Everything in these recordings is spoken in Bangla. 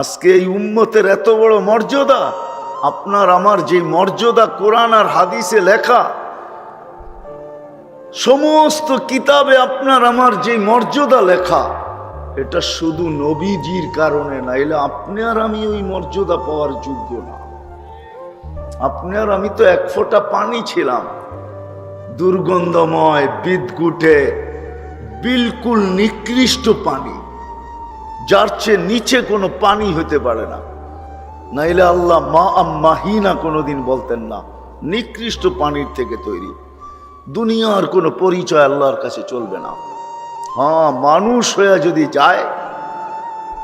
আজকে এই উম্মতের এত বড় মর্যাদা, আপনার আমার যে মর্যাদা কোরআন আর হাদিসে লেখা, সমস্ত কিতাবে আপনার আমার যে মর্যাদা লেখা, এটা শুধু নবীজির কারণে না, এলে আপনি আর আমি ওই মর্যাদা পাওয়ার যোগ্য না। আপনি আর আমি তো এক ফোঁটা পানি ছিলাম, দুর্গন্ধময় বিদগুটে বিলকুল নিকৃষ্ট পানি। যার চেয়ে নিচে কোনো পানি হতে পারে না। নাইলে আল্লাহ মা আম্মাহিনা কোনোদিন বলতেন না, নিকৃষ্ট পানির থেকে তৈরি। দুনিয়ার কোনো পরিচয় আল্লাহর কাছে চলবে না। হ্যাঁ মানুষ হয়ে যদি যায়,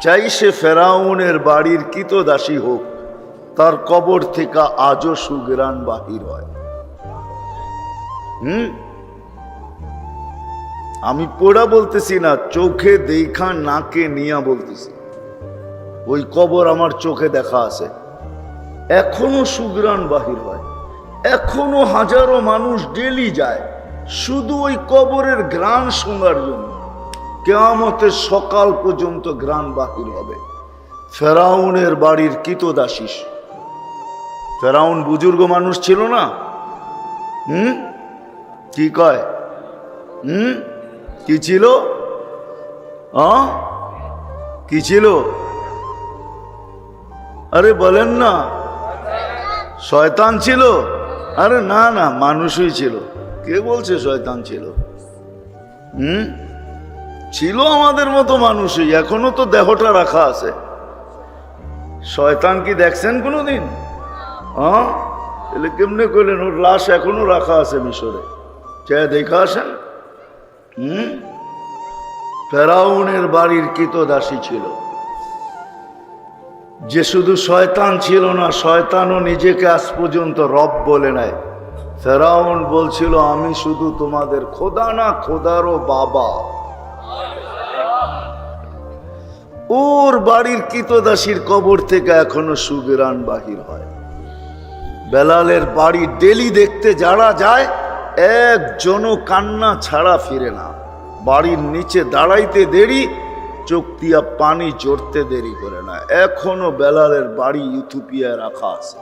চাই সে ফেরাউনের বাড়ির কিতদাসী হোক, তার কবর থেকে আজও সুগ্রাণ বাহির হয়। হুম? আমি পোড়া বলতেছি না, চোখে দেখা, নাকে নিয়া বলতেছি। ওই কবর আমার চোখে দেখা আছে। এখনও সুগ্রাণ বাহির হয়। এখনও হাজারো মানুষ ডেলি যায়। শুধু ওই কবরের গ্রাণ শোনার জন্য। কেয়ামতের সকাল পর্যন্ত গ্রাণ বাহির হবে। ফেরাউনের বাড়ির কিতদাসিস ফেরাউন বুজুর্গ মানুষ ছিল না? হুম? কি কয়? হুম? কি ছিল? কি ছিল? আরে বলেন না। শয়তান ছিল? আরে না না, মানুষই ছিল। কে বলছে শয়তান ছিল? হুম? ছিল আমাদের মতো মানুষই, এখনও তো দেহটা রাখা আছে। শয়তান কি দেখছেন কোনোদিন? হ্যাঁ তাহলে কেমনে করলেন? ওর লাশ এখনও রাখা আছে মিশরে। চাই দেখা আসেন। হুম? ফেরাউনের বাড়ির কিতদাসী ছিল। যে শুধু শয়তান ছিল না, শয়তানও নিজেকে আজ পর্যন্ত রব বলে নেয়। ফেরাউন বলছিল, আমি শুধু তোমাদের খোদা না, খোদারও বাবা। ওর বাড়ির কিতদাসীর কবর থেকে এখনও সুগেরান বাহির হয়। বেলালের বাড়ি ডেলি দেখতে যারা যায় একজনও কান্না ছাড়া ফিরে না। বাড়ির নিচে দাঁড়াইতে দেরি, চোখ দিয়া পানি জড়তে দেরি করে না। এখনও বেলালের বাড়ি ইথুপিয়ায় রাখা আছে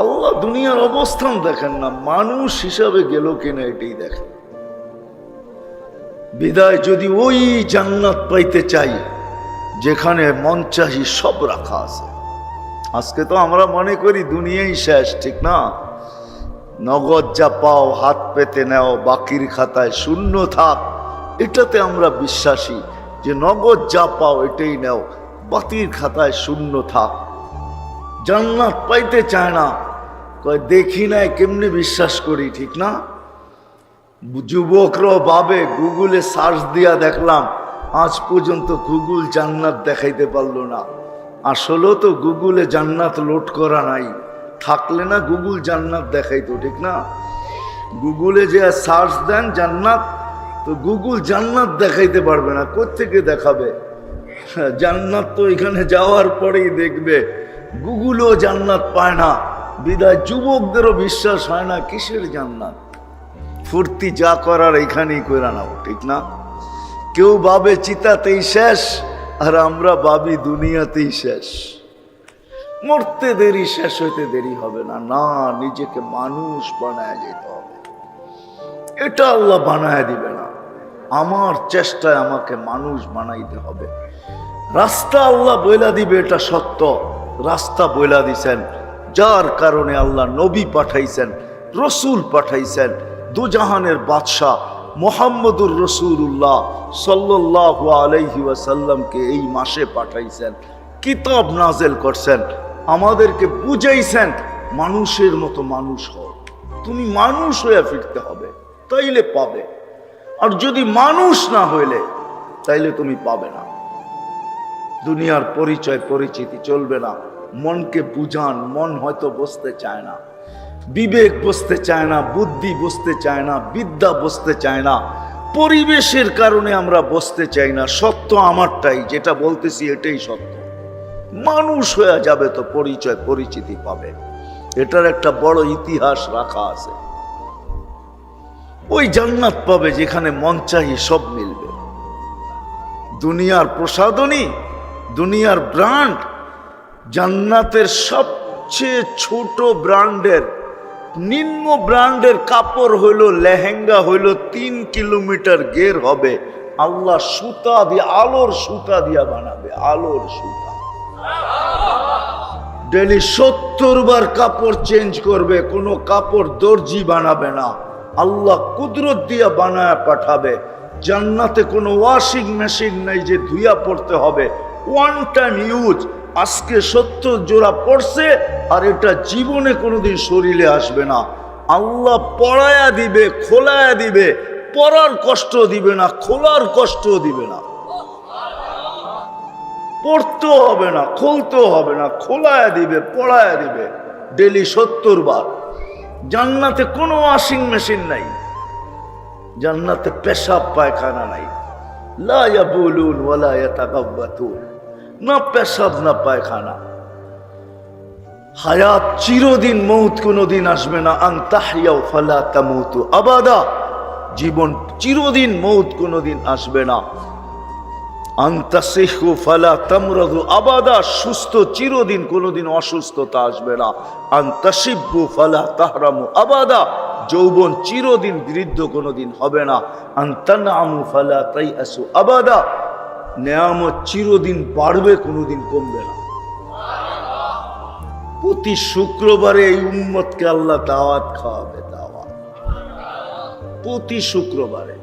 আল্লাহ দুনিয়ার অবস্থান দেখেন না, মানুষ হিসাবে গেল কিনা এটাই দেখেন। বিদায় যদি ওই জান্নাত পাইতে চাই, যেখানে মন সব রাখা আছে। আজকে তো আমরা মনে করি দুনিয়াই শেষ, ঠিক না? নগদ যা পাও হাত পেতে নেও, বাকির খাতায় শূন্য থাক। এটাতে আমরা বিশ্বাসী যে নগদ যা পাও এটাই নেও, বাতির খাতায় শূন্য থাক। জান্নাত পাইতে চায় না। কয়, দেখি নাই, কেমনে বিশ্বাস করি, ঠিক না? যুবকরাও ভাবে, গুগলে সার্চ দিয়া দেখলাম, আজ পর্যন্ত গুগল জান্নাত দেখাইতে পারল না। আসলেও তো গুগলে জান্নাত লোড করা নাই। থাকলে না গুগল জান্নাত দেখাইতো, ঠিক না? গুগলে যে সার্চ দেন জান্নাত, তো গুগল জান্নাত দেখাইতে পারবে না, কোত্থেকে দেখাবে? জান্নাত তো এখানে যাওয়ার পরেই দেখবে, গুগলও জান্নাত পায় না, বিদায় যুবকদেরও বিশ্বাস হয় না কিসের জান্নাত? ফুর্তি যা করার এখানেই করে নাও, ঠিক না? কেউ ভাবে চিতাতেই শেষ, আর আমরা ভাবি দুনিয়াতেই শেষ। মরতে দেরি, শেষ হইতে দেরি হবে না। না, নিজেকে মানুষ বানায় যেতে হবে। এটা আল্লাহ বানায় দিবে না। আমার চেষ্টায় আমাকে মানুষ বানাইতে হবে। রাস্তা আল্লাহ বইলা দিবে, এটা সত্য। রাস্তা বইলা দিছেন, যার কারণে আল্লাহ নবী পাঠাইছেন, রসুল পাঠাইছেন, দুজাহানের বাদশাহ মোহাম্মদুর রসুল্লাহ সাল্লাহ আলাইহি ওয়াসাল্লামকে এই মাসে পাঠাইছেন, কিতাব নাজেল করছেন আমাদেরকে বুঝাইছেন, মানুষের মতো মানুষ হও। তুমি মানুষ হয়ে ফিরতে হবে, তাইলে পাবে। আর যদি মানুষ না হইলে, তাইলে তুমি পাবে না। দুনিয়ার পরিচয়, পরিচিতি চলবে না। মনকে বুঝান, মন হয়তো বসতে চায় না। বিবেক বসতে চায় না, বুদ্ধি বসতে চায় না, বিদ্যা বসতে চায় না। পরিবেশের কারণে আমরা বসতে চাই না। সত্য আমারটাই, যেটা বলতেছি এটাই সত্য। মানুষ হয়ে যাবে তো পরিচয়, পরিচিতি পাবে। এটার একটা বড় ইতিহাস রাখা আছে। ওই জান্নাত পাবে যেখানে মন চাহি সব মিলবে। দুনিয়ার প্রসাদনী দুনিয়ার ব্র্যান্ড, জান্নাতের সবচেয়ে ছোট ব্র্যান্ডের, নিম্ন ব্র্যান্ডের কাপড় হইল, লেহেঙ্গা হইল, তিন কিলোমিটার গের হবে। আল্লাহ সুতা দিয়ে, আলোর সুতা দিয়া বানাবে, আলোর সুতা। ডেলি সত্তর বার কাপড় চেঞ্জ করবে, কোনো কাপড় দর্জি বানাবে না। আল্লাহ কুদরত দিয়া বানায় পাঠাবে। জান্নাতে কোনো ওয়াশিং মেশিন নেই যে ধুইয়া পড়তে হবে। ওয়ান টাইম ইউজ আজকে সত্তর জোড়া পড়ছে, আর এটা জীবনে কোনোদিন শরীরে আসবে না। আল্লাহ পড়ায়া দিবে, খোলায়া দিবে, পড়ার কষ্ট দিবে না, খোলার কষ্ট দিবে না। পড়তেও হবে না, খুলতেও হবে না, খোলায় দিবে, পড়ায় দিবে। ডেলি সত্তর বার। জান্নাতে কোনো ওয়াশিং মেশিন নাই। জান্নাতে পেশাব পায়খানা নাই। লা ইয়াতাকাব্বাতুন না পেশাব, না পায়খানা। হায়াত চিরদিন মৌত কোনোদিন আসবে না। আন্তাহিয়াও ফালা তামুতু আবাদা। জীবন চিরদিন মৌত কোনোদিন আসবে না। আন্তাসিহু ফালা তামরাদু আবাদা, সুস্থ চিরদিন, কোনোদিন অসুস্থতা আসবে না। আন্তাসিব্বু ফালা তাহরামু আবাদা, যৌবন চিরদিন বৃদ্ধ কোনোদিন হবে না। আন্তানামু ফালা তাই আসু আবাদা, নেয়ামত চিরদিন বাড়বে, কোনোদিন কমবে না। প্রতি শুক্রবারে এই উম্মতকে আল্লাহ দাওয়াত খাওয়াবে, দাওয়াত। প্রতি শুক্রবারে।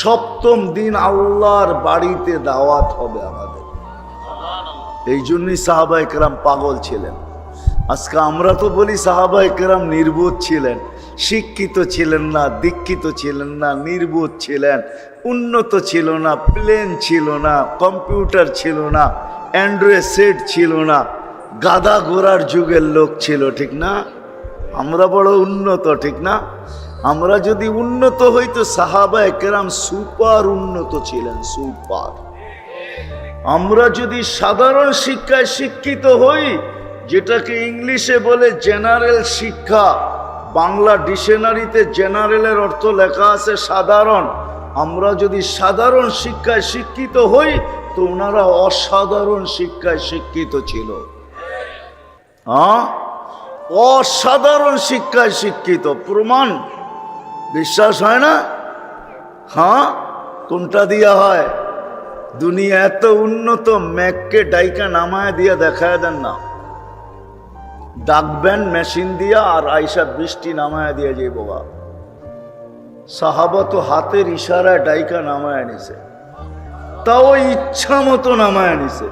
সপ্তম দিন আল্লাহর বাড়িতে দাওয়াত হবে আমাদের। এই জন্যই সাহাবাই কেরাম পাগল ছিলেন। আজকে আমরা তো বলি সাহাবাই কেরাম নির্বোধ ছিলেন, শিক্ষিত ছিলেন না, দীক্ষিত ছিলেন না, নির্বোধ ছিলেন, উন্নত ছিল না প্লেন ছিল না কম্পিউটার ছিল না অ্যান্ড্রয়েড সেট ছিল না, গাদা ঘোড়ার যুগের লোক ছিল, ঠিক না? আমরা বড় উন্নত, ঠিক না? আমরা যদি উন্নত হইতো, সাহাবা একরাম সুপার উন্নত ছিলেন, সুপার। আমরা যদি সাধারণ শিক্ষায় শিক্ষিত হই, যেটাকে ইংলিশে বলে জেনারেল শিক্ষা, বাংলা ডিকশনারিতে জেনারেলের অর্থ লেখা আছে সাধারণ। আমরা যদি সাধারণ শিক্ষায় শিক্ষিত হই, তো ওনারা অসাধারণ শিক্ষায় শিক্ষিত ছিল। অসাধারণ শিক্ষায় শিক্ষিত। প্রমাণ বিশ্বাস হয় না? হ্যাঁ কোনটা দিয়া হয়? দুনিয়া এত উন্নত, ম্যাককে ডাইকা নামায় দিয়া দেখায় দেন না। ডাকবেন মেশিন দিয়া আর আইসা বৃষ্টি নামায় দিয়ে যে বাবা সাহাবা তো হাতের ইশারায় ডাইকা নামায় নিছে। তাও ইচ্ছা মতো নামায় নিছে।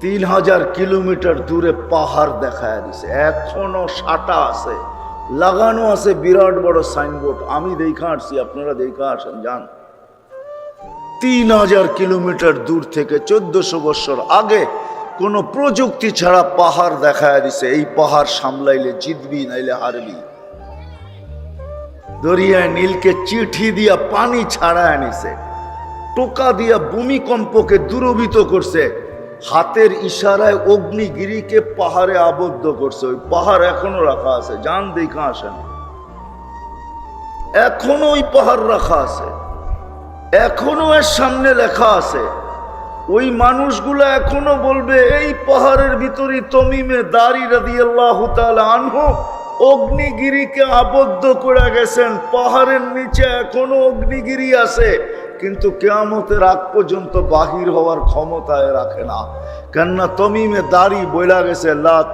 তিন হাজার কিলোমিটার দূরে পাহাড় দেখায় দিছে। এখনও সাটা আছে। লাগানো আছে বিরাট বড় সাইনবোর্ড। আমি দেখা আসছি, আপনারা দেখা আসেন, যান। তিন হাজার কিলোমিটার দূর থেকে চোদ্দশো বছর আগে কোনো প্রযুক্তি ছাড়া পাহাড় দেখায় দিছে। এই পাহাড় সামলাইলে জিতবি, নাইলে হারবি। দরিয়ায় নীলকে চিঠি দিয়া পানি ছাড়ায় নিছে টোকা দিয়া ভূমিকম্পকে দূরবিত করছে। হাতের ইশারায় অগ্নিগিরিকে পাহাড়ে আবদ্ধ করছে। ওই পাহাড় এখনও রাখা আছে। যান দেখা আসেন। এখনও ওই পাহাড় রাখা আছে। এখনও এর সামনে লেখা আছে। ওই মানুষগুলো এখনও বলবে, এই পাহাড়ের ভিতরে তমিমে দাড়ি রাদি আল্লাহ আনহু অগ্নিগিরিকে আবদ্ধ করে গেছেন। পাহাড়ের নিচে এখনও অগ্নিগিরি আছে। কিন্তু কেয়ামতের আগ পর্যন্ত বাহির হওয়ার ক্ষমতায় রাখে না। কেননা তমিমে দাড়ি বইলা গেছে, লা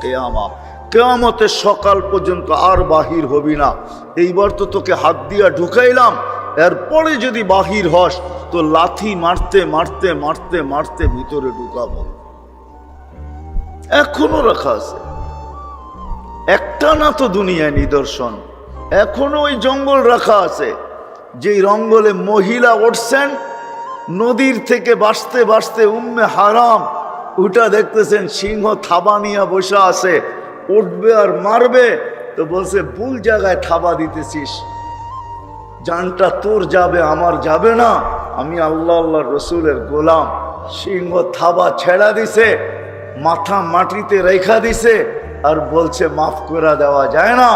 কিয়ামা। কেয়ামতের সকাল পর্যন্ত আর বাহির হবি না। এইবার তো তোকে হাত দিয়া ঢুকাইলাম। এরপরে যদি বাহির হস, তো লাথি মারতে মারতে মারতে মারতে ভিতরে ঢুকাবো। এখনও রাখা আছে। একটা না তো দুনিয়ায় নিদর্শন। এখনও ওই জঙ্গল রাখা আছে। যেই রঙ্গলে মহিলা উঠছেন নদীর থেকে বাঁচতে বাঁচতে উম্মে হারাম, ওটা দেখতেছেন সিংহ থাবা নিয়ে বসে আছে, উঠবে আর মারবে, তো বলছে, ভুল জায়গায় থাবা দিতেছিস, জানটা তোর যাবে, আমার যাবে না, আমি আল্লাহ আল্লাহ রসুলের গোলাম। সিংহ থাবা ছেড়া দিছে, মাথা মাটিতে রেখা দিছে, আর বলছে, মাফ করা দেওয়া যায় না।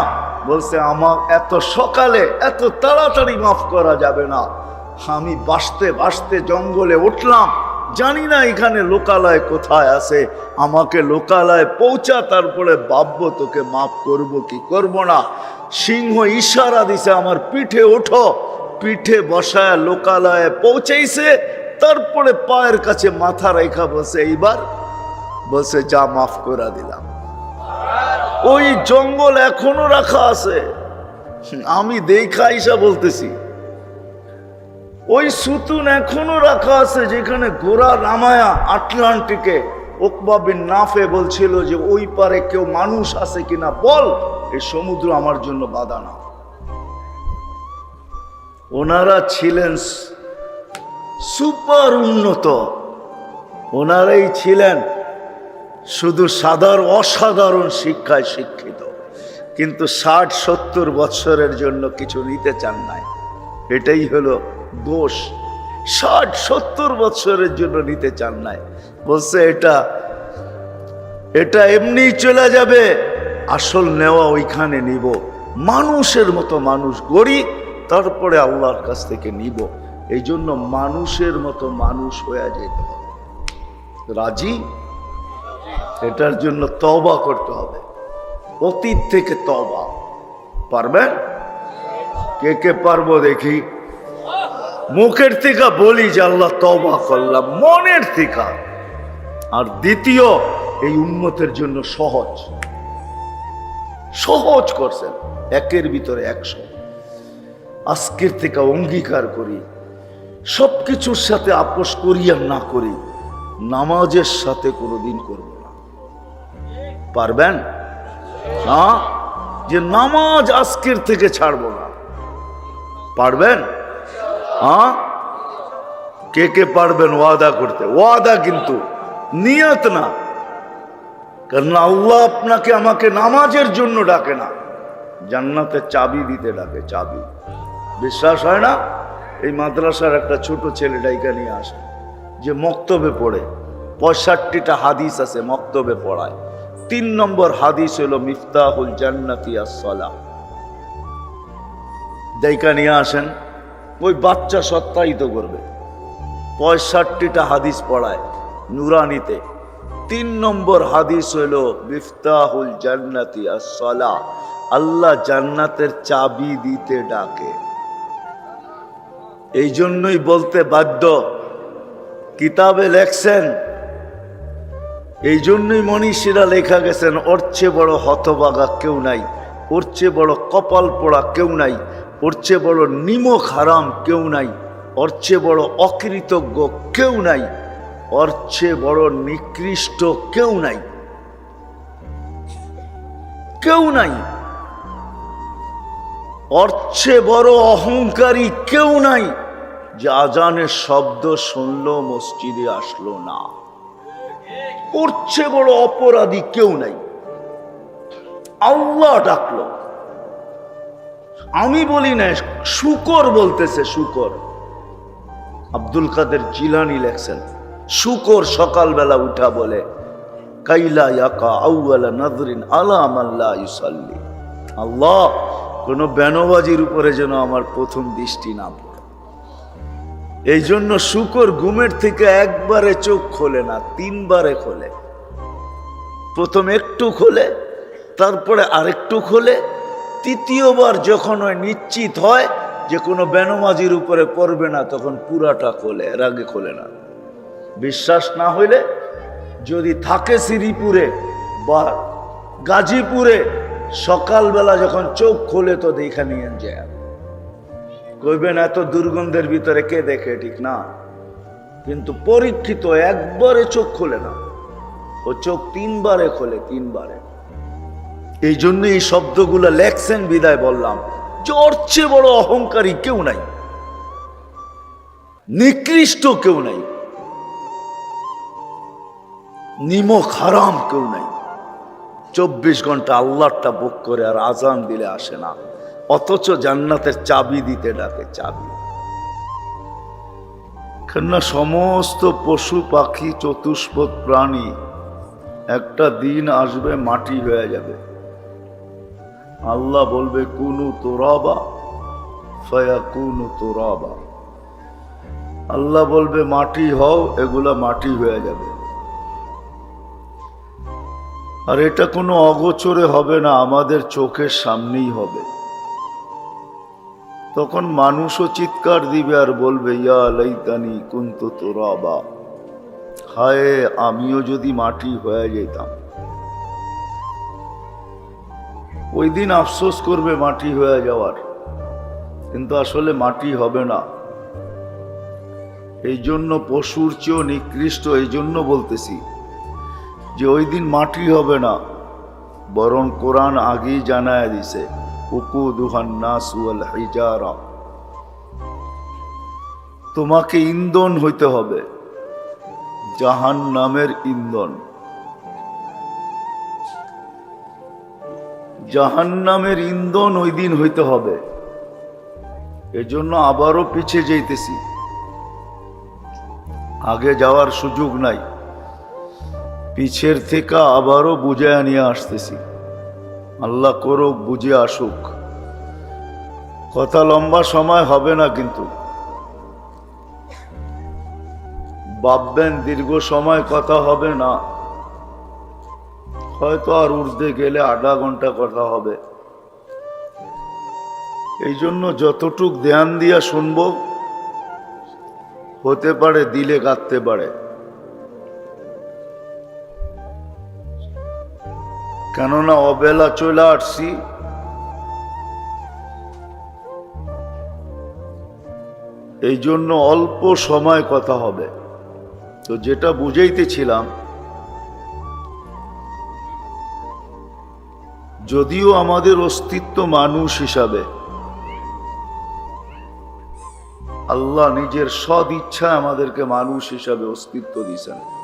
বলছে, আমার এত সকালে এত তাড়াতাড়ি মাফ করা যাবে না। আমি বাসতে বাসতে জঙ্গলে উঠলাম, জানি না এখানে লোকালয় কোথায় আছে। আমাকে লোকালয় পৌঁছা, তারপরে ভাববো তোকে মাফ করব কি করব না। সিংহ ইশারা দিছে আমার পিঠে, ওঠো। পিঠে বসায় লোকালয়ে পৌঁছেইছে, তারপরে পায়ের কাছে মাথা রেখা বসে এইবার? বসে যা মাফ করা দিলাম। ওই জঙ্গল এখনও রাখা আছে। আমি দেখা ইসা বলতেছি। ওই সুতুন এখনও রাখা আছে যেখানে গোড়া নামায়া আটলান্টিকে ওকবা নাফে বলছিল যে ওই পারে কেউ মানুষ আছে কিনা বল এই সমুদ্র আমার জন্য বাধা না। ওনারা ছিলেন সুপার উন্নত। ওনারাই ছিলেন শুধু সাধারণ অসাধারণ শিক্ষায় শিক্ষিত, কিন্তু ষাট সত্তর বৎসরের জন্য কিছু নিতে চান নাই। এটাই হলো দোষ। ষাট সত্তর বৎসরের জন্য নিতে চান নাই। বলছে, এটা এটা এমনি চলে যাবে, আসল নেওয়া ওইখানে নিব। মানুষের মতো মানুষ গড়ি তারপরে আল্লাহর কাছ থেকে নিব। এই জন্য মানুষের মতো মানুষ হয়ে যেতে হবে। রাজি? এটার জন্য তবা করতে হবে। অতীত থেকে তবা পারবেন কে কে পারব দেখি? মুখের থেকে বলি যে আল্লাহ তবা করলাম, মনের থেকে। আর দ্বিতীয়, এই উন্মতের জন্য সহজ। সহজ করছেন, একের ভিতরে একশো। আজকের থেকে অঙ্গীকার করি সব কিছুর সাথে আপোষ করি আর না করি, নামাজের সাথে কোনোদিন করব পারবেন? না? যে নামাজ আজকের থেকে ছাড়বো না। পারবেন? হ্যাঁ কে কে পারবেন ওয়াদা করতে? ওয়াদা কিন্তু নিয়ত না। কারণ আল্লাহ আপনাকে আমাকে নামাজের জন্য ডাকে না। জান্নাতে চাবি দিতে ডাকে, চাবি। বিশ্বাস হয় না? এই মাদ্রাসার একটা ছোট ছেলে ডাইকা নিয়ে আসে, যে মক্তবে পড়ে। পঁয়ষট্টিটা হাদিস আছে মক্তবে পড়ায়। তিন নম্বর হাদিস হলো, মিফতাহুল জান্নাতি আসসালাম ডাইকা নিয়ে আসেন, ওই বাচ্চা সত্যায়িত করবে। পঁয়ষট্টিটা হাদিস পড়ায় নুরানিতে। তিন নম্বর হাদিস হইল মিফতাহুল জান্নাতি আসসালা আল্লাহ জান্নাতের চাবি দিতে ডাকে। এই জন্যই বলতে বাধ্য। কিতাবে লেখছেন এই জন্যই মনীষীরা লেখা গেছেন, ওর চেয়ে বড় হতবাগা কেউ নাই, ওর চেয়ে বড় কপাল পোড়া কেউ নাই, ওর চেয়ে বড় নিমক হারাম কেউ নাই, ওর চেয়ে বড় অকৃতজ্ঞ কেউ নাই, ওর চেয়ে বড় নিকৃষ্ট কেউ নাই কেউ নাই, ওর চেয়ে বড় অহংকারী কেউ নাই। যে আজানের শব্দ শুনলো, মসজিদে আসলো না। ওর বড় অপরাধী কেউ নাই। আল্লাহ ডাকলো। আমি বলি না, শুকর বলতেছে, শুকর। আব্দুল কাদের জিলানি লেখছেন, শুকর সকালবেলা উঠা বলে, কাইলা ইয়াকা আউয়ালা নাজরিন আলাম আল্লাহ ইউসাল্লি। আল্লাহ, কোনো বেনবাজির উপরে যেন আমার প্রথম দৃষ্টি না পড়ে। এই জন্য শুকর ঘুমের থেকে একবারে চোখ খোলে না, তিনবারে খোলে। প্রথম একটু খোলে, তারপরে আরেকটু খোলে, তৃতীয়বার যখন ওই নিশ্চিত হয় যে কোনো বেনমাজির উপরে পড়বে না, তখন পুরাটা খোলে, এর আগে খোলে না। বিশ্বাস না হইলে যদি থাকে শ্রীপুরে বা গাজীপুরে, সকালবেলা যখন চোখ খোলে তো দেখা নিয়ে যায়। কইবেন এত দুর্গন্ধের ভিতরে কে দেখে, ঠিক না? কিন্তু পরীক্ষিত একবারে চোখ খোলে না। ও চোখ তিনবারে খোলে, তিনবারে। এই জন্য এই শব্দগুলো লেখছেন বিদায় বললাম। যে বড় অহংকারী কেউ নাই। নিকৃষ্ট কেউ নাই। নিমক হারাম কেউ নাই। চব্বিশ ঘণ্টা আল্লাহটা বুক করে আর আজান দিলে আসে না। অথচ জান্নাতের চাবি দিতে ডাকে চাবি। কেননা সমস্ত পশু পাখি চতুষ্পদ প্রাণী একটা দিন আসবে, মাটি হয়ে যাবে। আল্লাহ বলবে, কুনু তোরাবা, ফয়া কুনু তোরাবা। আল্লাহ বলবে, মাটি হও, এগুলা মাটি হয়ে যাবে। আর এটা কোনো অগোচরে হবে না, আমাদের চোখের সামনেই হবে। তখন মানুষও চিৎকার দিবে আর বলবে, ইয়া লাইতানি কুন্ত তোরা বা হায়, আমিও যদি মাটি হয়ে যেতাম। ওই দিন আফসোস করবে মাটি হয়ে যাওয়ার, কিন্তু আসলে মাটি হবে না। এই জন্য পশুর চেয়েও নিকৃষ্ট, এই জন্য বলতেছি যে ওই দিন মাটি হবে না, বরং কোরআন আগেই জানায় দিছে। তোমাকে ইন্ধন হইতে হবে জাহান নামের ইন্ধন। জাহান নামের ইন্ধন ওই দিন হইতে হবে। এজন্য আবারও পিছিয়ে যাইতেছি। আগে যাওয়ার সুযোগ নাই। পিছের থেকে আবারও বুঝে নিয়ে আসতেছি। আল্লাহ করুক, বুঝে আসুক। কথা লম্বা সময় হবে না কিন্তু। ভাববেন দীর্ঘ সময় কথা হবে না। হয়তো আর উর্ধে গেলে আধা ঘণ্টা কথা হবে। এই জন্য যতটুক ধ্যান দিয়া শুনব, হতে পারে, দিলে কাঁদতে পারে। কেননা অবেলা চলে আসছি। এই জন্য অল্প সময় কথা হবে। তো যেটা বুঝাইতেছিলাম, যদিও আমাদের অস্তিত্ব মানুষ হিসাবে, আল্লাহ নিজের সদ ইচ্ছা আমাদেরকে মানুষ হিসাবে অস্তিত্ব দিয়েছেন।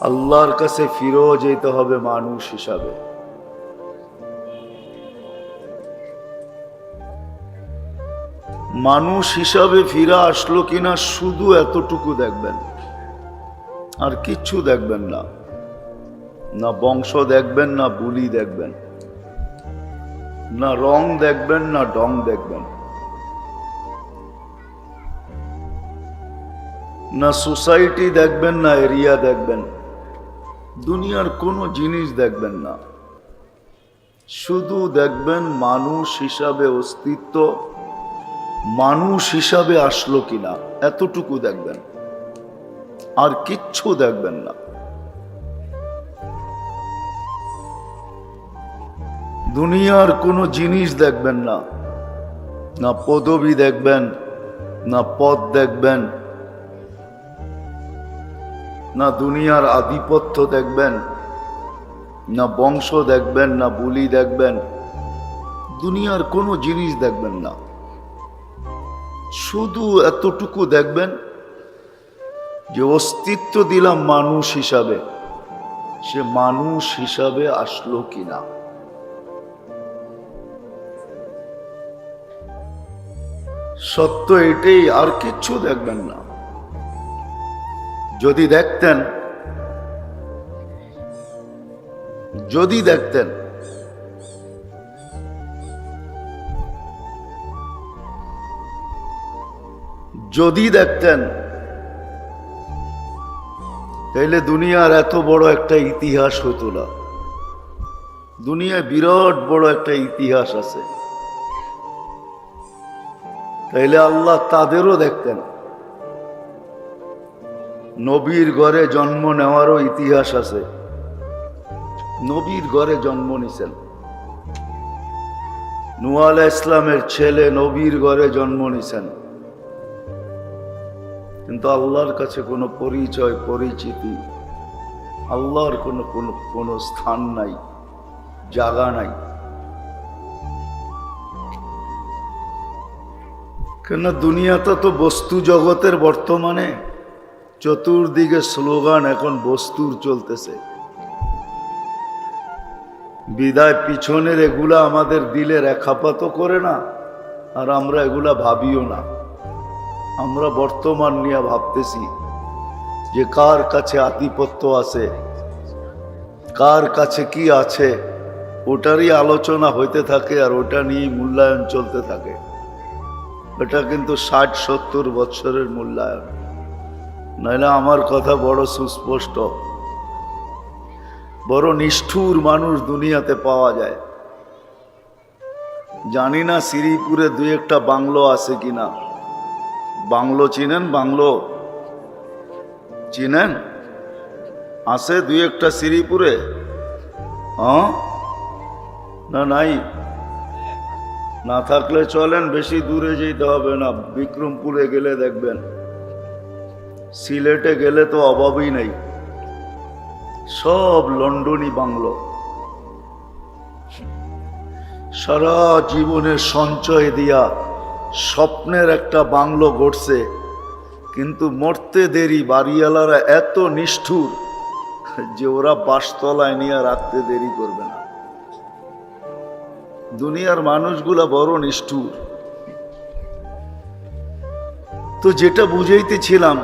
আল্লাহর কাছে ফিরেও যেতে হবে মানুষ হিসাবে। মানুষ হিসাবে ফিরে আসলো কিনা শুধু এতটুকু দেখবেন, আর কিচ্ছু দেখবেন না। না বংশ দেখবেন, না বুলি দেখবেন। না রং দেখবেন, না ডং দেখবেন। না সোসাইটি দেখবেন, না এরিয়া দেখবেন। দুনিয়ার কোনো জিনিস দেখবেন না। শুধু দেখবেন মানুষ হিসাবে অস্তিত্ব, মানুষ হিসাবে আসলো কিনা, এতটুকু দেখবেন। আর কিচ্ছু দেখবেন না। দুনিয়ার কোনো জিনিস দেখবেন না। না পদবি দেখবেন, না পদ দেখবেন না দুনিয়ার আধিপত্য দেখবেন, না বংশ দেখবেন, না বুলি দেখবেন, দুনিয়ার কোনো জিনিস দেখবেন না। শুধু এতটুকু দেখবেন যে অস্তিত্ব দিলাম মানুষ হিসাবে, সে মানুষ হিসাবে আসলো কিনা। সত্য এটাই, আর কিচ্ছু দেখবেন না। যদি দেখতেন যদি দেখতেন যদি দেখতেন, তাইলে দুনিয়ার এত বড় একটা ইতিহাস হতো না। দুনিয়ায় বিরাট বড় একটা ইতিহাস আছে। তাইলে আল্লাহ তাদেরও দেখতেন। নবীর ঘরে জন্ম নেওয়ারও ইতিহাস আছে। নবীর ঘরে জন্ম নিছেন। নুয়াল ইসলামের ছেলে নবীর ঘরে জন্ম নিছেন। কিন্তু আল্লাহর কাছে কোনো পরিচয়, পরিচিতি, আল্লাহর কোনো কোনো কোনো স্থান নাই জায়গা নাই। কেন দুনিয়াটা তো বস্তু জগতের বর্তমানে। চতুর্দিকে স্লোগান এখন বস্তুর চলতেছে। বিদায় পিছনের এগুলা আমাদের দিলে রেখাপাত করে না, আর আমরা এগুলা ভাবিও না। আমরা বর্তমান নিয়ে ভাবতেছি যে কার কাছে আধিপত্য আছে, কার কাছে কি আছে, ওটারই আলোচনা হইতে থাকে আর ওটা নিয়েই মূল্যায়ন চলতে থাকে। এটা কিন্তু ষাট সত্তর বছরের মূল্যায়ন। নইলে আমার কথা বড় সুস্পষ্ট। বড় নিষ্ঠুর মানুষ দুনিয়াতে পাওয়া যায়। জানি না শ্রীপুরে দুই একটা বাংলো আছে কিনা। বাংলো চিনেন? বাংলো? চিনেন? আছে দুই একটা শ্রীপুরে? না, নাই। না থাকলে চলেন, বেশি দূরে যেতে হবে না। বিক্রমপুরে গেলে দেখবেন। সিলেটে গেলে তো অভাবই নেই। সব লন্ডনই বাংলো। সারা জীবনের সঞ্চয় দিয়া স্বপ্নের একটা বাংলো গড়ছে, কিন্তু মরতে দেরি বাড়িওয়ালারা এত নিষ্ঠুর যে ওরা বাসতলায় নিয়ে রাখতে দেরি করবে না। দুনিয়ার মানুষগুলা বড় নিষ্ঠুর। তো যেটা বুঝাইতেছিলাম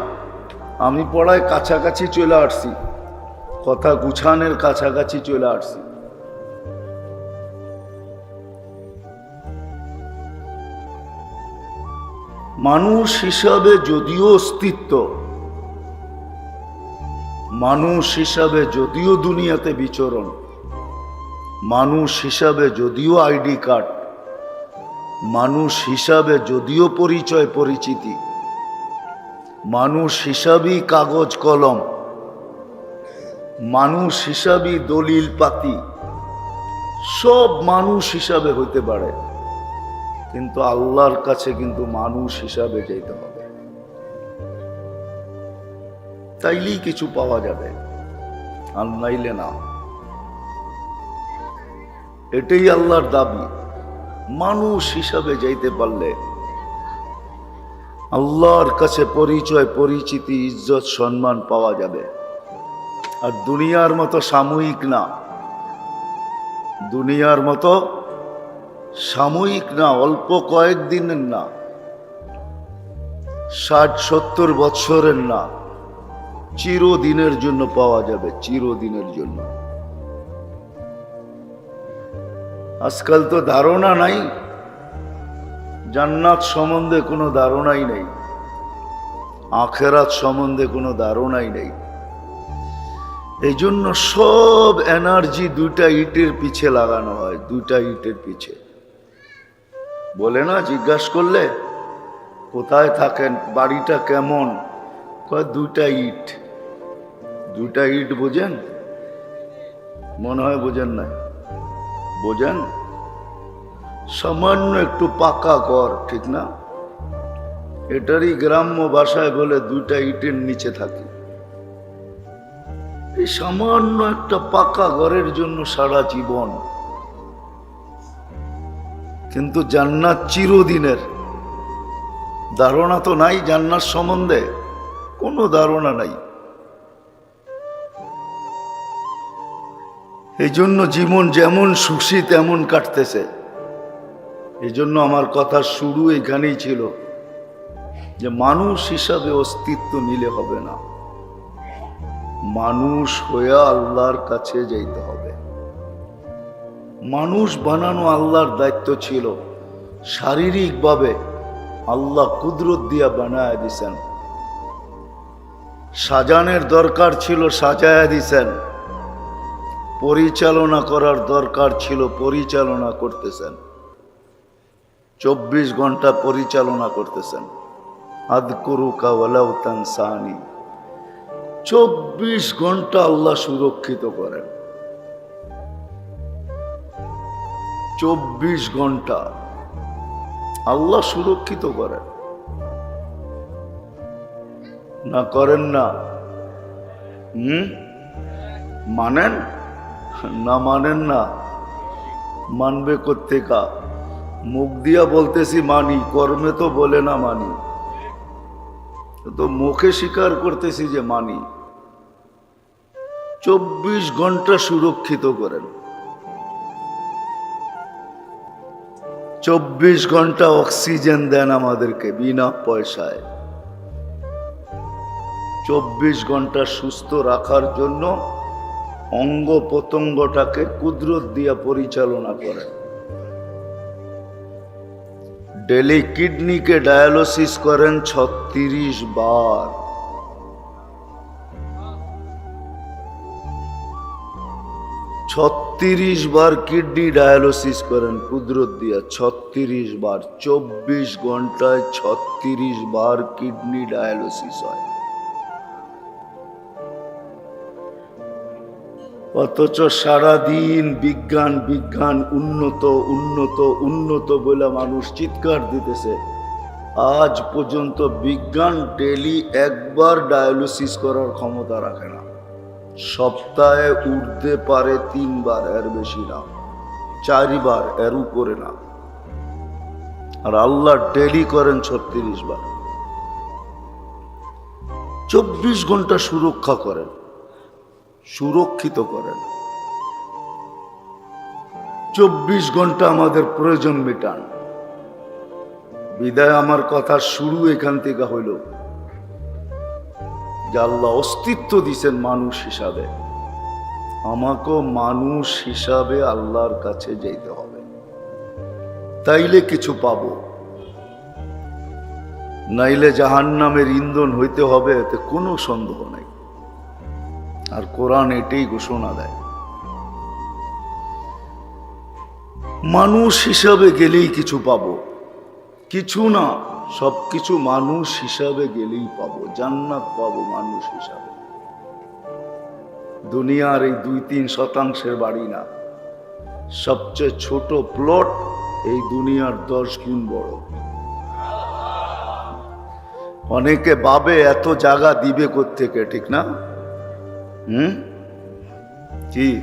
আমি পড়ায় কাছাকাছি চলে আসছি। কথা গুছানের কাছাকাছি চলে আসছি। মানুষ হিসাবে যদিও অস্তিত্ব, মানুষ হিসাবে যদিও দুনিয়াতে বিচরণ, মানুষ হিসাবে যদিও আইডি কার্ড, মানুষ হিসাবে যদিও পরিচয় পরিচিতি। মানুষ হিসাবেই কাগজ কলম, মানুষ হিসাবেই দলিল পাতি। সব মানুষ হিসাবে হইতে পারে, কিন্তু আল্লাহর কাছে কিন্তু মানুষ হিসাবে যেতে হবে। তাইলেই কিছু পাওয়া যাবে, আর নাইলে না। এটাই আল্লাহর দাবি, মানুষ হিসাবে যাইতে পারলে আল্লাহর কাছে পরিচয়, পরিচিতি, ইজ্জত, সম্মান পাওয়া যাবে। আর দুনিয়ার মতো সাময়িক না। দুনিয়ার মতো সাময়িক না, অল্প কয়েকদিনের না। ষাট, সত্তর বৎসরের না। চিরদিনের জন্য পাওয়া যাবে, চিরদিনের জন্য। আজকাল তো ধারণা নাই। জান্নাত সম্বন্ধে কোনো ধারণাই নেই। আখেরাত সম্বন্ধে কোনো ধারণাই নেই। এই জন্য সব এনার্জি দুইটা ইটের পিছে লাগানো হয়, দুইটা ইটের পিছে। বলে না, জিজ্ঞাসা করলে, কোথায় থাকেন, বাড়িটা কেমন? কয়, দুইটা ইট। দুইটা ইট বোঝেন? মনে হয় বোঝেন না বোঝেন? সামান্য একটু পাকা ঘর, ঠিক না? এটারই গ্রাম্য ভাষায় বলে দুইটা ইটের নিচে থাকে। এই সামান্য একটা পাকা ঘরের জন্য সারা জীবন। কিন্তু জান্নাত চিরদিনের। ধারণা তো নাই জান্নার সম্বন্ধে, কোনো ধারণা নাই। এই জন্য জীবন যেমন সুখী, তেমন কাটতেছে। এই জন্য আমার কথা শুরু এখানেই ছিল যে মানুষ হিসাবে অস্তিত্ব নিলে হবে না। মানুষ হয়ে আল্লাহর কাছে যাইতে হবে। মানুষ বানানো আল্লাহর দায়িত্ব ছিল। শারীরিকভাবে আল্লাহ কুদরত দিয়া বানায় দিছেন। সাজানের দরকার ছিল, সাজায়া দিছেন। পরিচালনা করার দরকার ছিল, পরিচালনা করতেছেন। চব্বিশ ঘণ্টা পরিচালনা করতেছেন। আদকুরুকা ওয়ালাউতান সানি চব্বিশ ঘণ্টা আল্লাহ সুরক্ষিত করেন। চব্বিশ ঘণ্টা আল্লাহ সুরক্ষিত করেন। না করেন না। হুম? মানেন? না মানেন না। মানবে কোথেকা মুখ দিয়া বলতেছি মানি, কর্মে তো বলে না মানি। তো মুখে স্বীকার করতেছি যে মানি, চব্বিশ ঘণ্টা সুরক্ষিত করেন। চব্বিশ ঘণ্টা অক্সিজেন দেন আমাদেরকে বিনা পয়সায়। চব্বিশ ঘণ্টা সুস্থ রাখার জন্য অঙ্গ প্রত্যঙ্গটাকে কুদরত দিয়া পরিচালনা করেন। ডেলি কিডনিকে ডায়ালিসিস করেন ছত্রিশ বার। ছত্রিশ বার কিডনি ডায়ালিসিস করেন, কুদরত দিয়া ছত্রিশ বার, চব্বিশ ঘন্টায় ছত্রিশ বার কিডনি ডায়ালিসিস হয়। অথচ সারাদিন বিজ্ঞান বিজ্ঞান, উন্নত উন্নত উন্নত বলে মানুষ চিৎকার দিতেছে। আজ পর্যন্ত বিজ্ঞান ডেলি একবার ডায়ালিসিস করার ক্ষমতা রাখে না। সপ্তাহে উঠতে পারে তিনবার, এর বেশি না। চারিবার, এর উপরে না। আর আল্লাহ ডেলি করেন ছত্রিশ বার। চব্বিশ ঘণ্টা সুরক্ষা করেন। সুরক্ষিত করেন চব্বিশ ঘণ্টা আমাদের প্রয়োজন মেটান। বিদায় আমার কথা শুরু এখান থেকে হইল। আল্লাহ অস্তিত্ব দিছেন মানুষ হিসাবে। আমাকেও মানুষ হিসাবে আল্লাহর কাছে যেতে হবে। তাইলে কিছু পাবো। নাইলে জাহান্নামের ইন্ধন হইতে হবে, এতে কোনো সন্দেহ নাই। আর কোরআন এটাই ঘোষণা দেয়। মানুষ হিসাবে গেলেই কিছু পাব। কিছু না সব কিছু মানুষ হিসাবে গেলেই পাবো। জান্নাত পাবো মানুষ হিসাবে। দুনিয়ার এই দুই তিন শতাংশের বাড়ি না। সবচেয়ে ছোট প্লট এই দুনিয়ার দশ গুণ বড়। অনেকে ভাবে এত জায়গা দিবে থেকে ঠিক না? হুম? কি?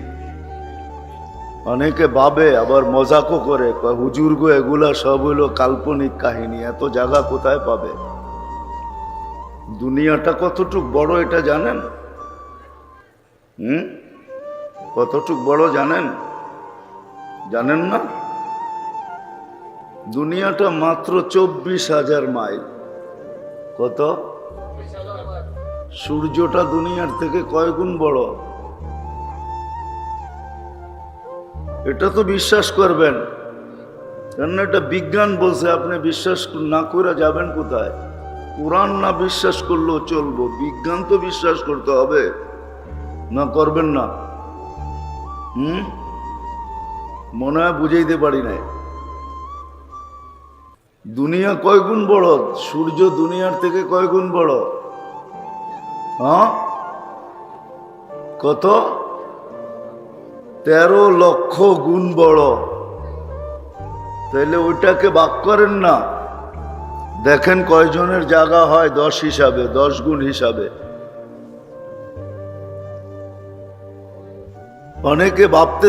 অনেকে ভাবে, আবার মজাকও করে হুজুর গো, এগুলা সব হইল কাল্পনিক কাহিনী, এত জায়গা কোথায় পাবে? দুনিয়াটা কতটুক বড় এটা জানেন? হুম? কতটুক বড় জানেন? জানেন না? দুনিয়াটা মাত্র চব্বিশ হাজার মাইল। কত? সূর্যটা দুনিয়ার থেকে কয় গুণ বড়? এটা তো বিশ্বাস করবেন। কেন এটা বিজ্ঞান বলছে, আপনি বিশ্বাস না করে যাবেন কোথায়? কোরআন না বিশ্বাস করলেও চলবো, বিজ্ঞান তো বিশ্বাস করতে হবে। না, করবেন না। হুম? মনে হয় বুঝাইতে পারি নাই। দুনিয়া কয় গুণ বড়? সূর্য দুনিয়ার থেকে কয় গুণ বড়? কত? তেরো লক্ষ গুণ বড়। তাহলে ওইটাকে বাক করেন না। দেখেন কয়জনের জায়গা হয় দশ হিসাবে, দশ গুণ হিসাবে। অনেকে ভাবতে